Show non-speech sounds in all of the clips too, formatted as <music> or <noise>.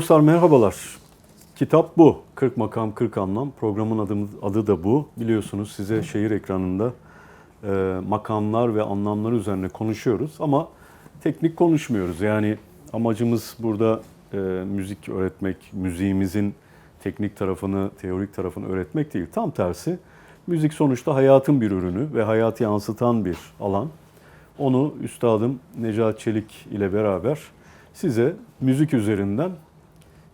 Dostlar merhabalar. Kitap bu. 40 makam 40 anlam. Programın adı, adı da bu. Biliyorsunuz size şehir ekranında e, makamlar ve anlamlar üzerine konuşuyoruz ama teknik konuşmuyoruz. Yani amacımız burada e, müzik öğretmek, müziğimizin teknik tarafını, teorik tarafını öğretmek değil. Tam tersi. Müzik sonuçta hayatın bir ürünü ve hayatı yansıtan bir alan. Onu üstadım Necat Çelik ile beraber size müzik üzerinden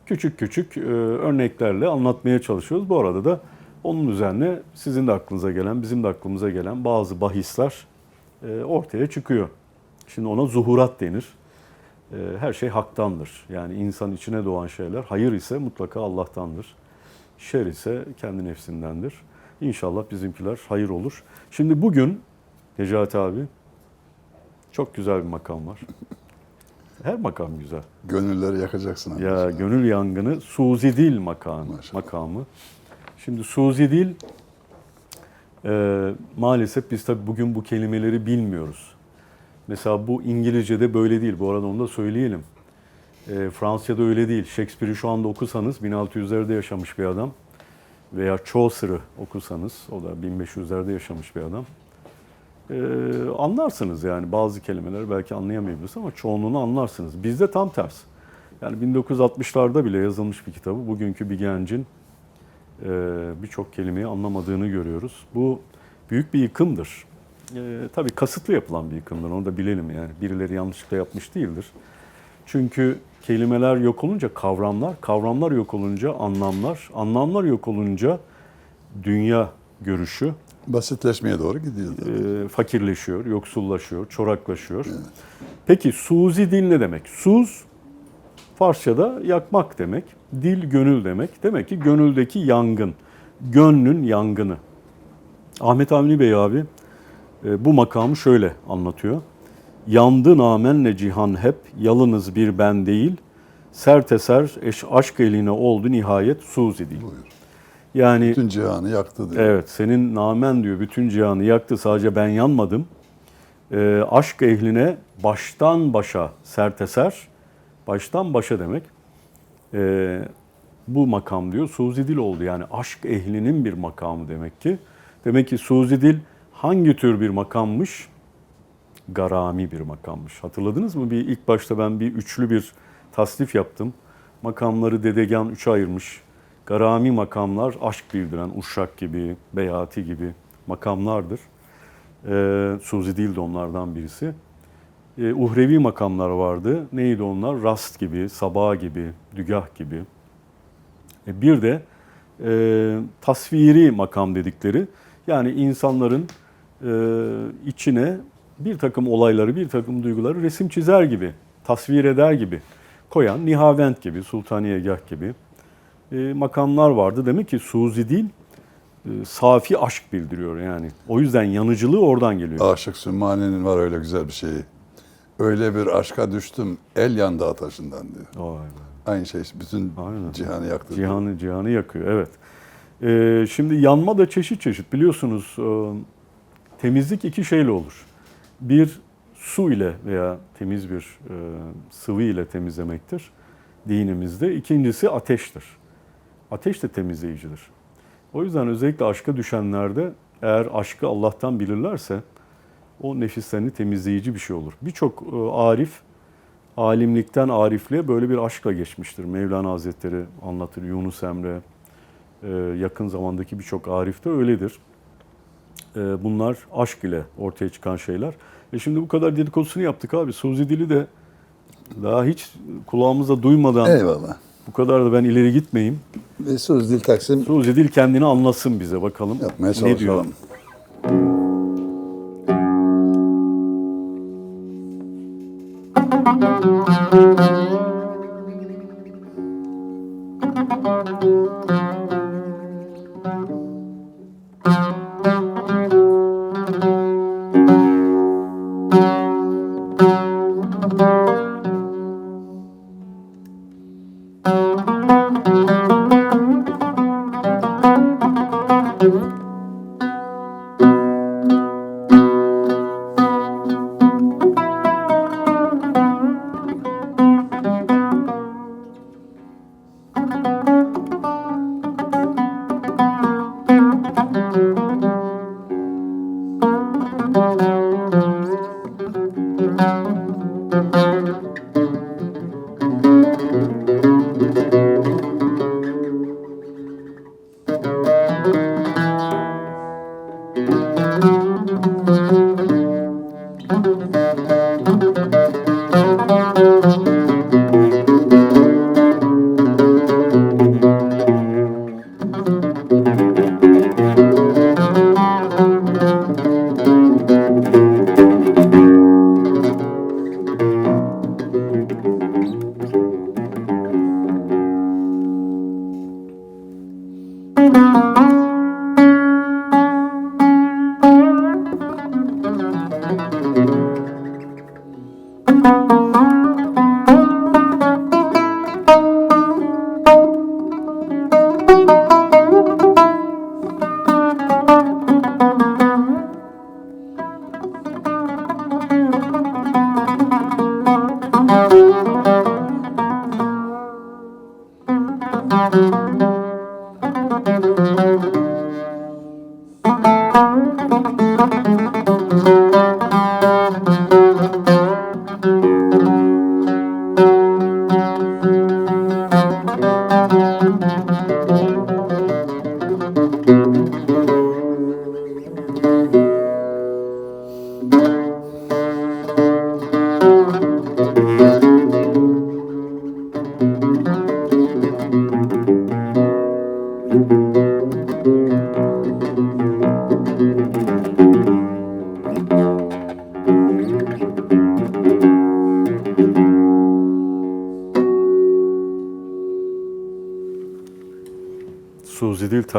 küçük küçük e, örneklerle anlatmaya çalışıyoruz. Bu arada da onun üzerine sizin de aklınıza gelen, bizim de aklımıza gelen bazı bahisler e, ortaya çıkıyor. Şimdi ona zuhurat denir. E, her şey haktandır. Yani insan içine doğan şeyler hayır ise mutlaka Allah'tandır. Şer ise kendi nefsindendir. İnşallah bizimkiler hayır olur. Şimdi bugün Necati abi çok güzel bir makam var. Her makam güzel. Gönülleri yakacaksın. Ya gönül yangını Suzi Dil makamı. Maşallah. makamı. Şimdi Suzi Dil e, maalesef biz tabii bugün bu kelimeleri bilmiyoruz. Mesela bu İngilizce'de böyle değil. Bu arada onu da söyleyelim. E, Fransızca'da öyle değil. Shakespeare'i şu anda okusanız 1600'lerde yaşamış bir adam veya Chaucer'ı okusanız o da 1500'lerde yaşamış bir adam. E, anlarsınız yani bazı kelimeleri belki anlayamayabilirsiniz ama çoğunluğunu anlarsınız. Bizde tam tersi. Yani 1960'larda bile yazılmış bir kitabı bugünkü bir gencin e, birçok kelimeyi anlamadığını görüyoruz. Bu büyük bir yıkımdır. E, tabii kasıtlı yapılan bir yıkımdır onu da bilelim yani. Birileri yanlışlıkla yapmış değildir. Çünkü kelimeler yok olunca kavramlar, kavramlar yok olunca anlamlar, anlamlar yok olunca dünya görüşü Basitleşmeye doğru gidiyor. e, fakirleşiyor, yoksullaşıyor, çoraklaşıyor. Peki suzi dil ne demek? Suz Farsçada yakmak demek. Dil gönül demek. Demek ki gönüldeki yangın. Gönlün yangını. Ahmet Avni Bey abi e, bu makamı şöyle anlatıyor. Yandı namenle cihan hep, yalınız bir ben değil. Serteser eş aşk eline oldu nihayet suzi dil. Buyur. Yani Bütün cihanı yaktı diyor. Evet, senin namen diyor bütün cihanı yaktı sadece ben yanmadım. Ee, aşk ehline baştan başa serteser, baştan başa demek. Ee, bu makam diyor Suzi Dil oldu yani aşk ehlinin bir makamı demek ki. Demek ki Suzi Dil hangi tür bir makammış? Garami bir makammış. Hatırladınız mı? Bir ilk başta ben bir üçlü bir tasnif yaptım. Makamları Dedegan üçe ayırmış. Garami makamlar aşk bildiren, Uşak gibi, Beyati gibi makamlardır. Ee, Suzi değil de onlardan birisi. Ee, uhrevi makamlar vardı. Neydi onlar? Rast gibi, Sabah gibi, Dügah gibi. E, bir de e, tasviri makam dedikleri. Yani insanların e, içine bir takım olayları, bir takım duyguları resim çizer gibi, tasvir eder gibi koyan Nihavent gibi, Sultaniyegah gibi e, makamlar vardı. Demek ki Suzi değil, e, safi aşk bildiriyor yani. O yüzden yanıcılığı oradan geliyor. Aşık Sümmani'nin var öyle güzel bir şeyi. Öyle bir aşka düştüm, el yandı ateşinden diyor. Be. Aynı şey, bütün Aynen. cihanı yaktı. Cihanı, cihanı yakıyor, evet. Ee, şimdi yanma da çeşit çeşit. Biliyorsunuz e, temizlik iki şeyle olur. Bir su ile veya temiz bir e, sıvı ile temizlemektir dinimizde. İkincisi ateştir. Ateş de temizleyicidir. O yüzden özellikle aşka düşenlerde eğer aşkı Allah'tan bilirlerse o nefislerini temizleyici bir şey olur. Birçok e, arif alimlikten arifliğe böyle bir aşkla geçmiştir. Mevlana Hazretleri anlatır, Yunus Emre, e, yakın zamandaki birçok arif de öyledir. E, Bunlar aşk ile ortaya çıkan şeyler. E şimdi bu kadar dedikodusunu yaptık abi. Suzi Dili de daha hiç kulağımızda duymadan Eyvallah. Bu kadar da ben ileri gitmeyeyim. Ve Suzdil Taksim. Suzdil kendini anlasın bize bakalım. Yapmaya. Ne diyor?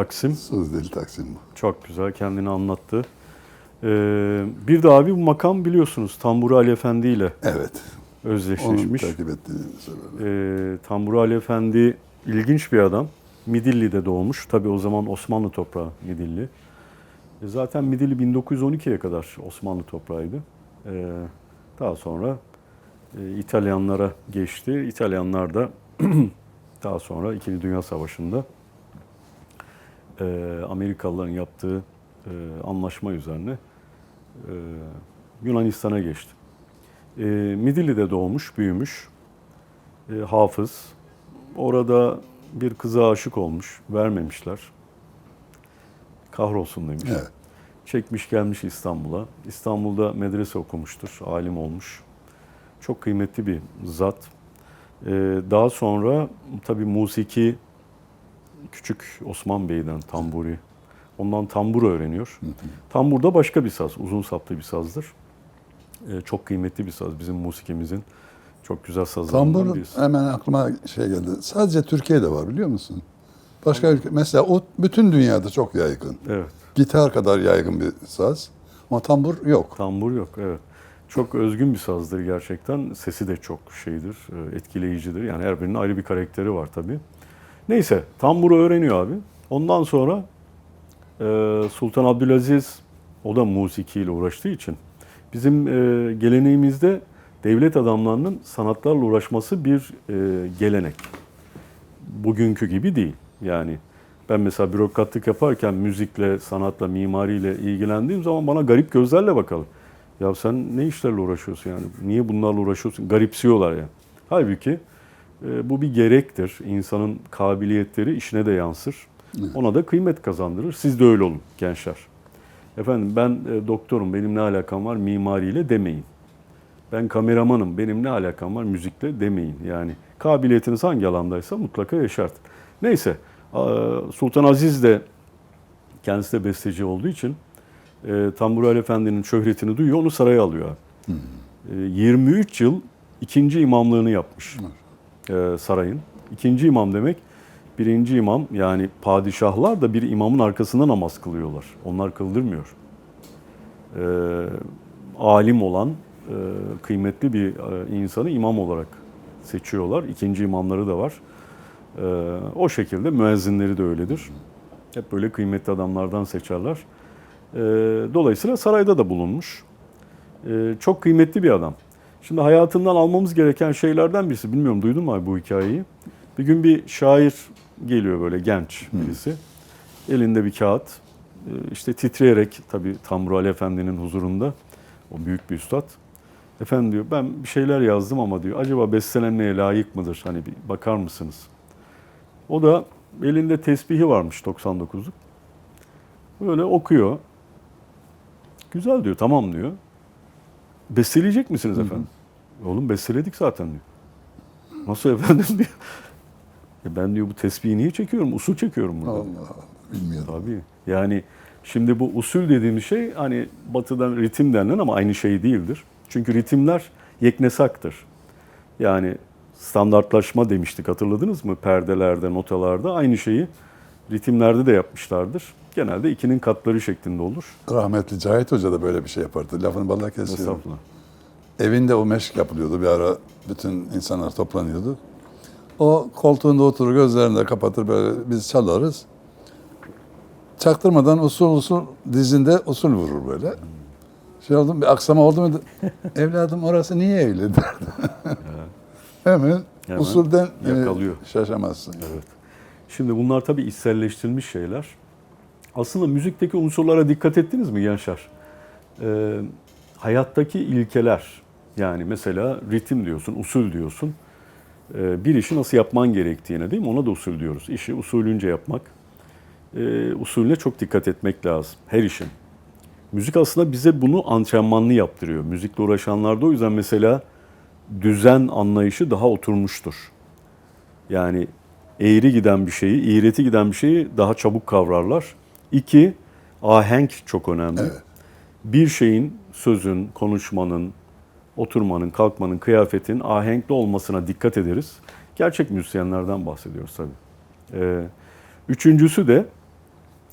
Taksim. Söz değil Taksim bu. Çok güzel kendini anlattı. Ee, bir de abi bu makam biliyorsunuz Tamburi Ali Efendi ile Evet. Onu özdeşleşmiş. takip ettiğini söyler. Ee, Tamburi Ali Efendi ilginç bir adam. Midilli'de doğmuş. Tabii o zaman Osmanlı toprağı Midilli. E, zaten Midilli 1912'ye kadar Osmanlı toprağıydı. Ee, daha sonra e, İtalyanlara geçti. İtalyanlar da <clears throat> daha sonra İkinci Dünya Savaşı'nda e, Amerikalıların yaptığı e, anlaşma üzerine e, Yunanistan'a geçti. E, Midilli'de doğmuş, büyümüş. E, hafız. Orada bir kıza aşık olmuş, vermemişler. Kahrolsun demiş. Evet. Çekmiş gelmiş İstanbul'a. İstanbul'da medrese okumuştur, alim olmuş. Çok kıymetli bir zat. Ee, daha sonra tabii musiki küçük Osman Bey'den tamburi. Ondan tambur öğreniyor. Tambur da başka bir saz, uzun saplı bir sazdır. Ee, çok kıymetli bir saz bizim musikimizin. Çok güzel sazlarından Tambur birisi. hemen aklıma şey geldi. Sadece Türkiye'de var biliyor musun? Başka ülke mesela o bütün dünyada çok yaygın. Evet. Gitar kadar yaygın bir saz. Ama tambur yok. Tambur yok, evet. Çok özgün bir sazdır gerçekten. Sesi de çok şeydir, e, etkileyicidir. Yani her birinin ayrı bir karakteri var tabii. Neyse, tamburu öğreniyor abi. Ondan sonra e, Sultan Abdülaziz, o da musikiyle uğraştığı için bizim e, geleneğimizde devlet adamlarının sanatlarla uğraşması bir e, gelenek. Bugünkü gibi değil. Yani ben mesela bürokratlık yaparken müzikle, sanatla, mimariyle ilgilendiğim zaman bana garip gözlerle bakalım. Ya sen ne işlerle uğraşıyorsun yani? Niye bunlarla uğraşıyorsun? Garipsiyorlar ya. Halbuki e, bu bir gerektir. İnsanın kabiliyetleri işine de yansır. Ona da kıymet kazandırır. Siz de öyle olun gençler. Efendim ben e, doktorum, benim ne alakam var mimariyle demeyin. Ben kameramanım, benim ne alakam var müzikle demeyin. Yani kabiliyetiniz hangi alandaysa mutlaka yaşartın. Neyse, Sultan Aziz de kendisi de besteci olduğu için e, Tambur Ali Efendi'nin şöhretini duyuyor, onu saraya alıyor. E, 23 yıl ikinci imamlığını yapmış e, sarayın. İkinci imam demek, birinci imam yani padişahlar da bir imamın arkasında namaz kılıyorlar. Onlar kıldırmıyor. E, alim olan, e, kıymetli bir e, insanı imam olarak seçiyorlar. İkinci imamları da var. E, o şekilde müezzinleri de öyledir. Hep böyle kıymetli adamlardan seçerler. E, dolayısıyla sarayda da bulunmuş. E, çok kıymetli bir adam. Şimdi hayatından almamız gereken şeylerden birisi, bilmiyorum duydun mu abi bu hikayeyi? Bir gün bir şair geliyor böyle genç birisi. Elinde bir kağıt. E, işte titreyerek tabii Tamru Ali Efendi'nin huzurunda. O büyük bir üstad. Efendim diyor ben bir şeyler yazdım ama diyor acaba bestelenmeye layık mıdır? Hani bir bakar mısınız? O da elinde tesbihi varmış 99'luk. Böyle okuyor. Güzel diyor tamam diyor. Besteleyecek misiniz efendim? Oğlum besteledik zaten diyor. Nasıl efendim diyor. E ben diyor bu tesbihi niye çekiyorum? Usul çekiyorum burada. Allah Allah, bilmiyordum. Tabii. Yani şimdi bu usul dediğimiz şey hani batıdan ritim denilen ama aynı şey değildir. Çünkü ritimler yeknesaktır. Yani standartlaşma demiştik hatırladınız mı? Perdelerde, notalarda aynı şeyi ritimlerde de yapmışlardır. Genelde ikinin katları şeklinde olur. Rahmetli Cahit Hoca da böyle bir şey yapardı. Lafını balla kesiyorum. Estağfurullah. Evinde o meşk yapılıyordu. Bir ara bütün insanlar toplanıyordu. O koltuğunda oturur, gözlerini de kapatır böyle biz çalarız. Çaktırmadan usul usul dizinde usul vurur böyle. Şey oldu, bir aksama oldu mu? <laughs> Evladım orası niye öyle derdi. <laughs> Hemen, Hemen usulden e, yakalıyor. şaşamazsın. Evet. Şimdi bunlar tabii içselleştirilmiş şeyler. Aslında müzikteki unsurlara dikkat ettiniz mi gençler? Ee, hayattaki ilkeler, yani mesela ritim diyorsun, usul diyorsun. Ee, bir işi nasıl yapman gerektiğine değil mi? Ona da usul diyoruz. İşi usulünce yapmak. Ee, usulüne çok dikkat etmek lazım her işin. Müzik aslında bize bunu antrenmanlı yaptırıyor. Müzikle uğraşanlarda o yüzden mesela düzen anlayışı daha oturmuştur. Yani eğri giden bir şeyi, iğreti giden bir şeyi daha çabuk kavrarlar. İki, ahenk çok önemli. Evet. Bir şeyin, sözün, konuşmanın, oturmanın, kalkmanın, kıyafetin ahenkli olmasına dikkat ederiz. Gerçek müzisyenlerden bahsediyoruz tabii. Ee, üçüncüsü de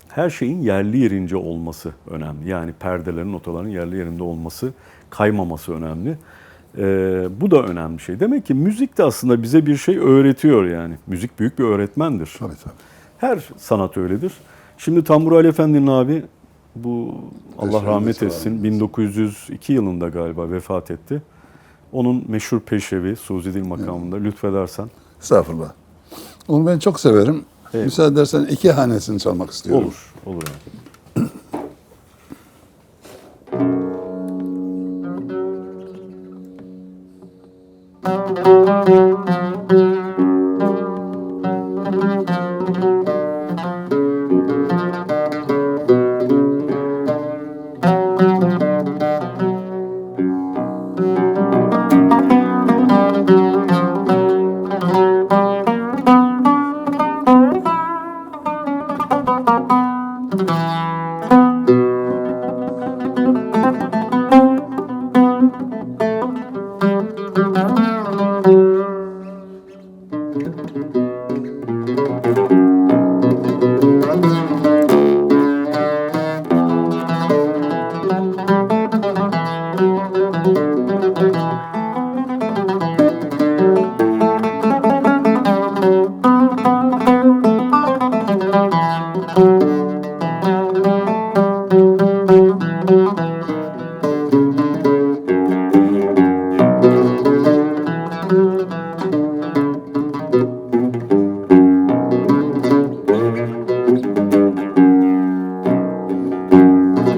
her şeyin yerli yerince olması önemli. Yani perdelerin, notaların yerli yerinde olması, kaymaması önemli. Ee, bu da önemli bir şey. Demek ki müzik de aslında bize bir şey öğretiyor yani. Müzik büyük bir öğretmendir. Tabii tabii. Her sanat öyledir. Şimdi Tambur Ali Efendi'nin abi bu Allah rahmet etsin abimiz. 1902 yılında galiba vefat etti. Onun meşhur peşevi Suzi Dil makamında lütfedersen Estağfurullah. Onu ben çok severim. Evet. Müsaade edersen iki hanesini çalmak istiyorum. olur. Olur yani. <clears throat>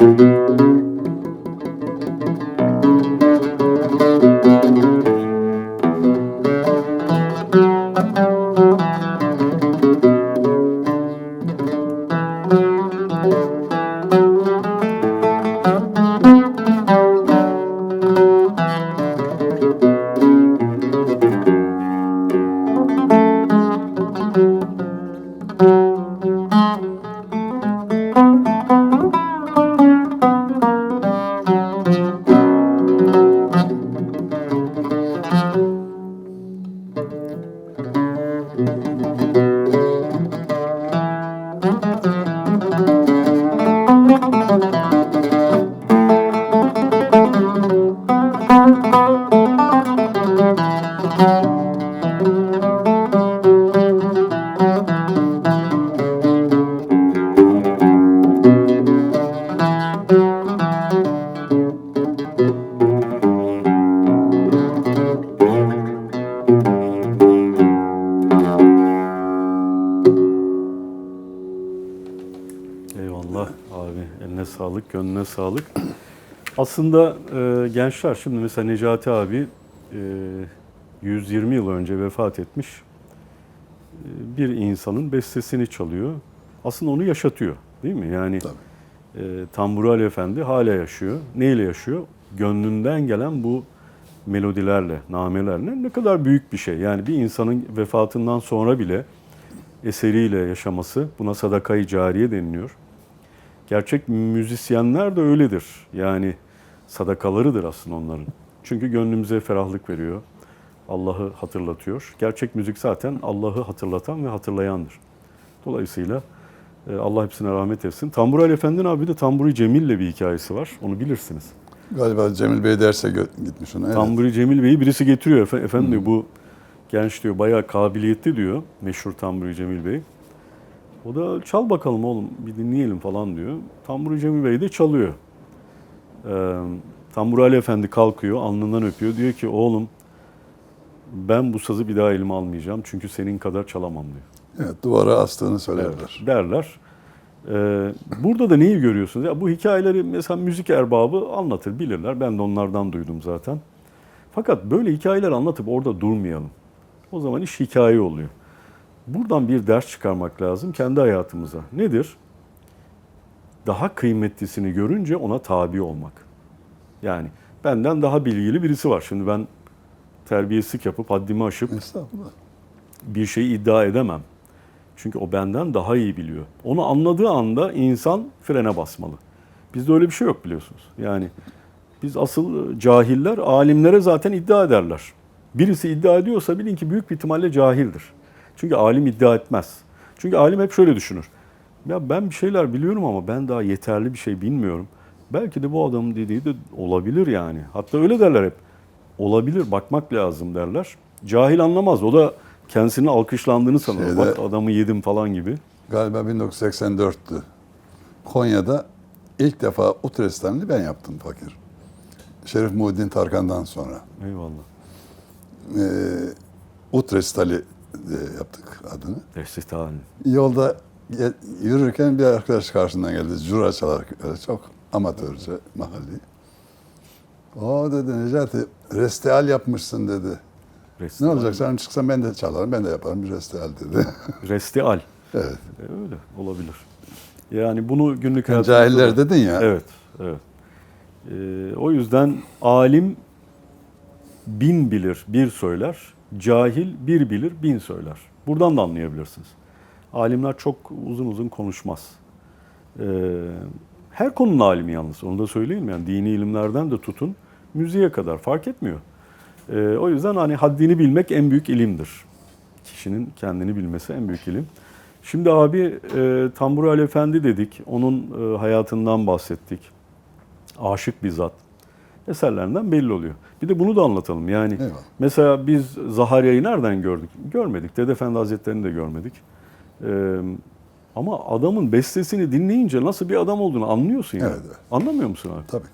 Eyvallah sağlık. Aslında e, gençler şimdi mesela Necati abi e, 120 yıl önce vefat etmiş e, bir insanın bestesini çalıyor. Aslında onu yaşatıyor değil mi? Yani Tabii. e, Tamburi Ali Efendi hala yaşıyor. Neyle yaşıyor? Gönlünden gelen bu melodilerle, namelerle ne kadar büyük bir şey. Yani bir insanın vefatından sonra bile eseriyle yaşaması buna sadakayı cariye deniliyor. Gerçek müzisyenler de öyledir. Yani sadakalarıdır aslında onların. Çünkü gönlümüze ferahlık veriyor. Allah'ı hatırlatıyor. Gerçek müzik zaten Allah'ı hatırlatan ve hatırlayandır. Dolayısıyla e, Allah hepsine rahmet etsin. Tamburi Ali Efendi'nin abi de Tamburi Cemil'le bir hikayesi var. Onu bilirsiniz. Galiba Cemil Bey derse gitmiş ona. Evet. Tamburi Cemil Bey'i birisi getiriyor. Efe- Efendim diyor bu genç diyor bayağı kabiliyetli diyor. Meşhur Tamburi Cemil Bey. O da çal bakalım oğlum bir dinleyelim falan diyor. Tamburi Cemil Bey de çalıyor. Ee, Tamburi Ali Efendi kalkıyor alnından öpüyor. Diyor ki oğlum ben bu sazı bir daha elime almayacağım çünkü senin kadar çalamam diyor. Evet, duvara astığını söylerler. derler. Ee, burada da neyi görüyorsunuz? Ya bu hikayeleri mesela müzik erbabı anlatır, bilirler. Ben de onlardan duydum zaten. Fakat böyle hikayeler anlatıp orada durmayalım. O zaman iş hikaye oluyor. Buradan bir ders çıkarmak lazım kendi hayatımıza. Nedir? Daha kıymetlisini görünce ona tabi olmak. Yani benden daha bilgili birisi var. Şimdi ben terbiyesizlik yapıp haddimi aşıp bir şeyi iddia edemem. Çünkü o benden daha iyi biliyor. Onu anladığı anda insan frene basmalı. Bizde öyle bir şey yok biliyorsunuz. Yani biz asıl cahiller alimlere zaten iddia ederler. Birisi iddia ediyorsa bilin ki büyük bir ihtimalle cahildir. Çünkü alim iddia etmez. Çünkü alim hep şöyle düşünür. Ya ben bir şeyler biliyorum ama ben daha yeterli bir şey bilmiyorum. Belki de bu adamın dediği de olabilir yani. Hatta öyle derler hep. Olabilir, bakmak lazım derler. Cahil anlamaz. O da kendisinin alkışlandığını sanır. Şeyde- Bak adamı yedim falan gibi. Galiba 1984'tü. Konya'da ilk defa ut restlerini ben yaptım fakir. Şerif Muhyiddin Tarkan'dan sonra. Eyvallah. Ee, ut restali e, yaptık adını. Destekhan. Yolda yürürken bir arkadaş karşımdan geldi. Cura çalarak öyle çok amatörce mahalli. O dedi Necati resteal yapmışsın dedi. Ne olacak sen çıksan ben de çalarım ben de yaparım bir resteal dedi. <laughs> Restial. evet. E, öyle olabilir. Yani bunu günlük hayatımızda Cahiller dedin ya. Evet, evet. Ee, o yüzden alim bin bilir, bir söyler. Cahil bir bilir, bin söyler. Buradan da anlayabilirsiniz. Alimler çok uzun uzun konuşmaz. Ee, her konunun alimi yalnız, onu da söyleyeyim yani dini ilimlerden de tutun, müziğe kadar fark etmiyor. Ee, o yüzden hani haddini bilmek en büyük ilimdir. Kişinin kendini bilmesi en büyük ilim. Şimdi abi e, Tambur Efendi dedik, onun e, hayatından bahsettik. Aşık bir zat. Eserlerinden belli oluyor. Bir de bunu da anlatalım. Yani Eyvallah. mesela biz Zaharya'yı nereden gördük? Görmedik. Dede Efendi Hazretleri'ni de görmedik. Ee, ama adamın bestesini dinleyince nasıl bir adam olduğunu anlıyorsun yani. Evet, evet. Anlamıyor musun abi? Tabii ki.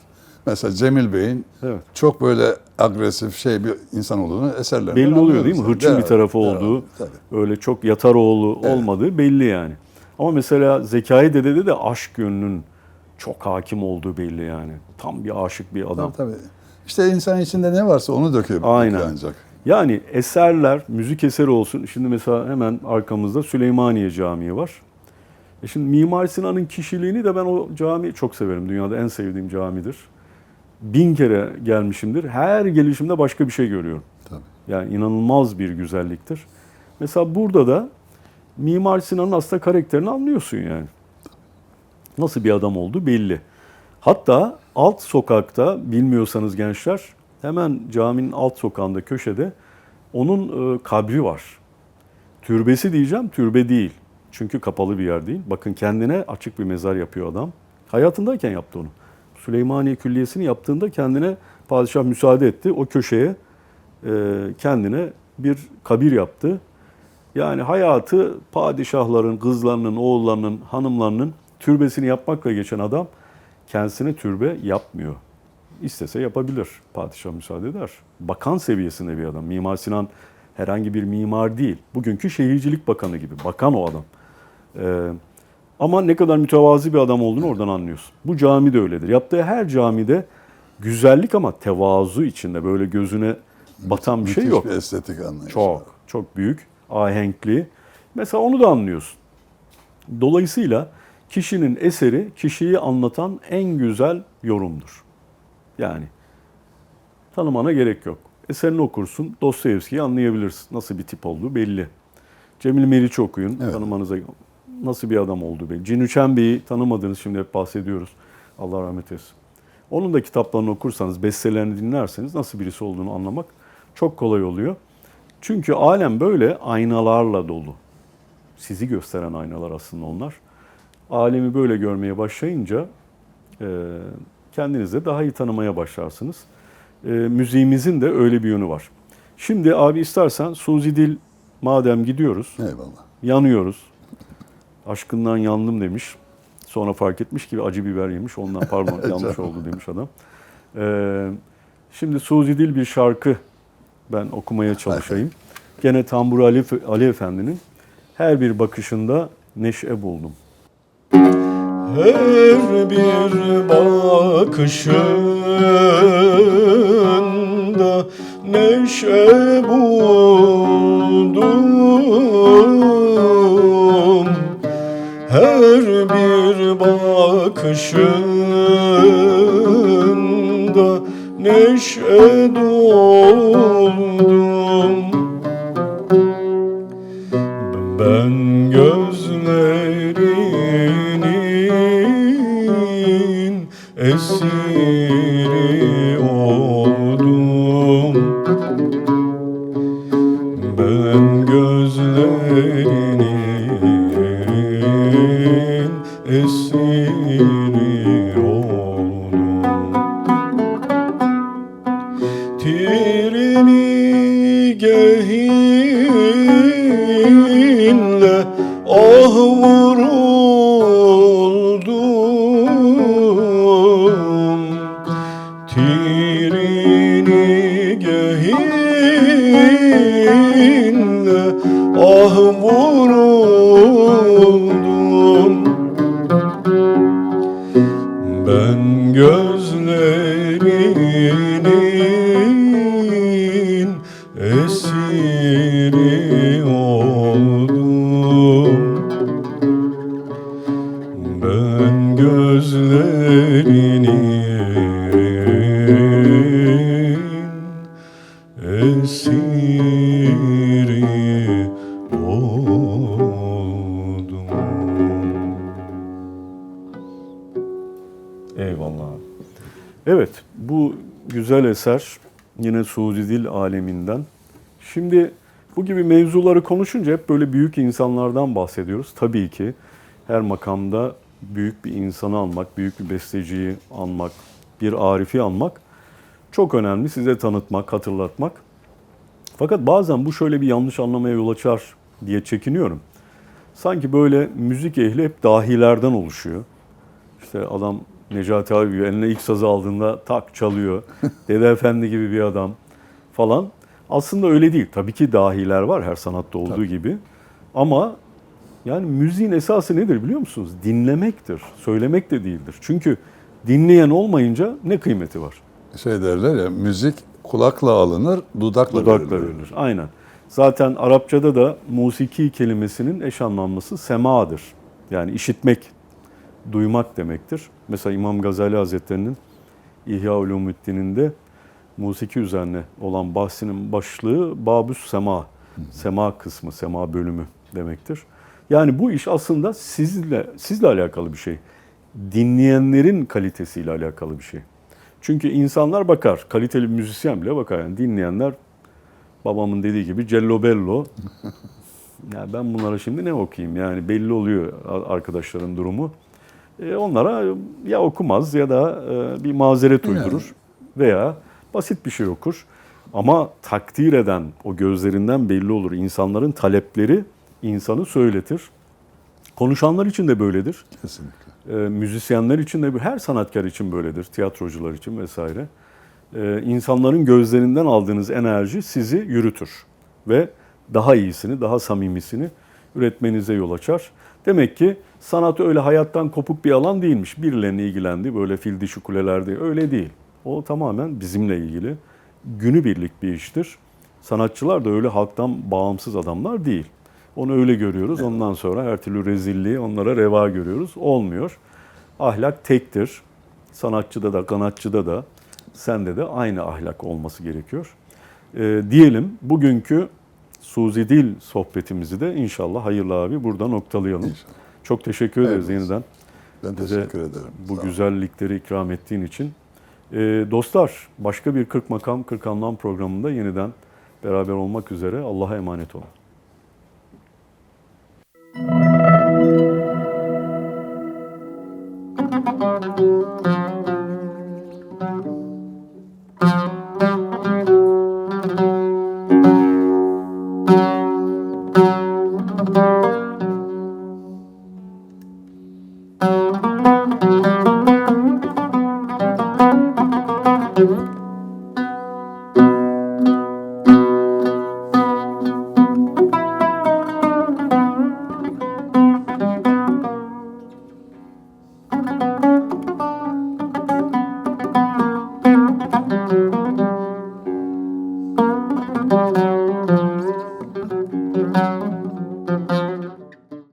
Mesela Cemil Bey'in Evet. çok böyle agresif şey bir insan olduğunu eserlerden Belli oluyor değil mi? Hırçın bir Beraber, tarafı beraber, olduğu, Tabii. öyle çok Yataroğlu Evet. olmadığı belli yani. Ama mesela Zekai Dede'de de aşk yönünün çok hakim olduğu belli yani. Tam bir aşık bir adam. Tabii, tabii. İşte insan içinde ne varsa onu döküyor Aynen. ancak. Yani eserler, müzik eseri olsun. Şimdi mesela hemen arkamızda Süleymaniye Camii var. E şimdi Mimar Sinan'ın kişiliğini de ben o camiyi çok severim. Dünyada en sevdiğim camidir. Bin kere gelmişimdir. Her gelişimde başka bir şey görüyorum. Tabii. Yani inanılmaz bir güzelliktir. Mesela burada da Mimar Sinan'ın aslında karakterini anlıyorsun yani. Nasıl bir adam olduğu belli. Hatta alt sokakta bilmiyorsanız gençler hemen caminin alt sokağında köşede onun e, kabri var. Türbesi diyeceğim, türbe değil. Çünkü kapalı bir yer değil. Bakın kendine açık bir mezar yapıyor adam. Hayatındayken yaptı onu. Süleymaniye Külliyesi'ni yaptığında kendine padişah müsaade etti. O köşeye e, kendine bir kabir yaptı. Yani hayatı padişahların, kızlarının, oğullarının, hanımlarının türbesini yapmakla geçen adam kendisine türbe yapmıyor. İstese yapabilir. Padişah müsaade eder. Bakan seviyesinde bir adam. Mimar Sinan herhangi bir mimar değil. Bugünkü şehircilik bakanı gibi. Bakan o adam. Ee, ama ne kadar mütevazi bir adam olduğunu oradan anlıyorsun. Bu cami de öyledir. Yaptığı her camide güzellik ama tevazu içinde böyle gözüne batan bir şey Müthiş yok. bir estetik anlayışı. Çok, çok büyük, ahenkli. Mesela onu da anlıyorsun. Dolayısıyla kişinin eseri kişiyi anlatan en güzel yorumdur. Yani tanımana gerek yok. Eserini okursun, Dostoyevski'yi anlayabilirsin. Nasıl bir tip olduğu belli. Cemil Meriç'i okuyun, Evet. tanımanıza nasıl bir adam olduğu belli. Cinüçen Bey'i tanımadınız, şimdi hep bahsediyoruz. Allah rahmet eylesin. Onun da kitaplarını okursanız, bestelerini dinlerseniz nasıl birisi olduğunu anlamak çok kolay oluyor. Çünkü alem böyle aynalarla dolu. Sizi gösteren aynalar aslında onlar. Alemi böyle görmeye başlayınca e, kendinizi daha iyi tanımaya başlarsınız. E, müziğimizin de öyle bir yönü var. Şimdi abi istersen Suzi Dil madem gidiyoruz, Eyvallah. yanıyoruz. Aşkından yandım demiş. Sonra fark etmiş ki acı biber yemiş. Ondan pardon <laughs> yanlış oldu demiş adam. Ee, şimdi Suzi Dil bir şarkı Ben okumaya çalışayım. Gene Tambur Ali, Ali Efendi'nin her bir bakışında neşe buldum. Her bir bakışında neşe buldum güzel eser yine Suudi dil aleminden. Şimdi bu gibi mevzuları konuşunca hep böyle büyük insanlardan bahsediyoruz. Tabii ki her makamda büyük bir insanı anmak, büyük bir besteciyi anmak, bir arifi anmak çok önemli. Size tanıtmak, hatırlatmak. Fakat bazen bu şöyle bir yanlış anlamaya yol açar diye çekiniyorum. Sanki böyle müzik ehli hep dahilerden oluşuyor. İşte adam Necati abi eline ilk sazı aldığında tak çalıyor. <laughs> Dede Efendi gibi bir adam falan. Aslında öyle değil. Tabii ki dahiler var her sanatta olduğu Tabii. gibi. Ama yani müziğin esası nedir biliyor musunuz? Dinlemektir. Söylemek de değildir. Çünkü dinleyen olmayınca ne kıymeti var? Şey derler ya müzik kulakla alınır, dudakla, Dudakla verilir. verilir. Aynen. Zaten Arapçada da musiki kelimesinin eş anlamlısı semadır. Yani işitmek, duymak demektir. Mesela İmam Gazali Hazretleri'nin İhya Ulumuddin'inde musiki üzerine olan bahsinin başlığı Babüs Sema. Sema kısmı, sema bölümü demektir. Yani bu iş aslında sizle sizle alakalı bir şey. Dinleyenlerin kalitesiyle alakalı bir şey. Çünkü insanlar bakar, kaliteli bir müzisyen bile bakar. Yani dinleyenler babamın dediği gibi cello bello. <laughs> ya ben bunlara şimdi ne okuyayım? Yani belli oluyor arkadaşların durumu. E, onlara ya okumaz ya da e, bir mazeret uydurur veya basit bir şey okur. Ama takdir eden o gözlerinden belli olur. İnsanların talepleri insanı söyletir. Konuşanlar için de böyledir. Kesinlikle. E, müzisyenler için de her sanatkar için böyledir. Tiyatrocular için vesaire. E, insanların gözlerinden aldığınız enerji sizi yürütür ve daha iyisini, daha samimisini üretmenize yol açar. Demek ki sanat öyle hayattan kopuk bir alan değilmiş. Birilerine ilgilendi böyle fil dişi kulelerde öyle değil. O tamamen bizimle ilgili günübirlik bir iştir. Sanatçılar da öyle halktan bağımsız adamlar değil. Onu öyle görüyoruz. Ondan sonra her türlü rezilliği onlara reva görüyoruz. Olmuyor. Ahlak tektir. Sanatçıda da, kanatçıda da, sende de aynı ahlak olması gerekiyor. Ee, diyelim bugünkü Suzi Dil sohbetimizi de inşallah hayırlı abi burada noktalayalım. İnşallah. Çok teşekkür ederiz Evet. yeniden Ben Bize teşekkür ederim. bu güzellikleri ikram ettiğin için. Ee, dostlar başka bir 40 makam 40 anlam programında yeniden beraber olmak üzere Allah'a emanet olun.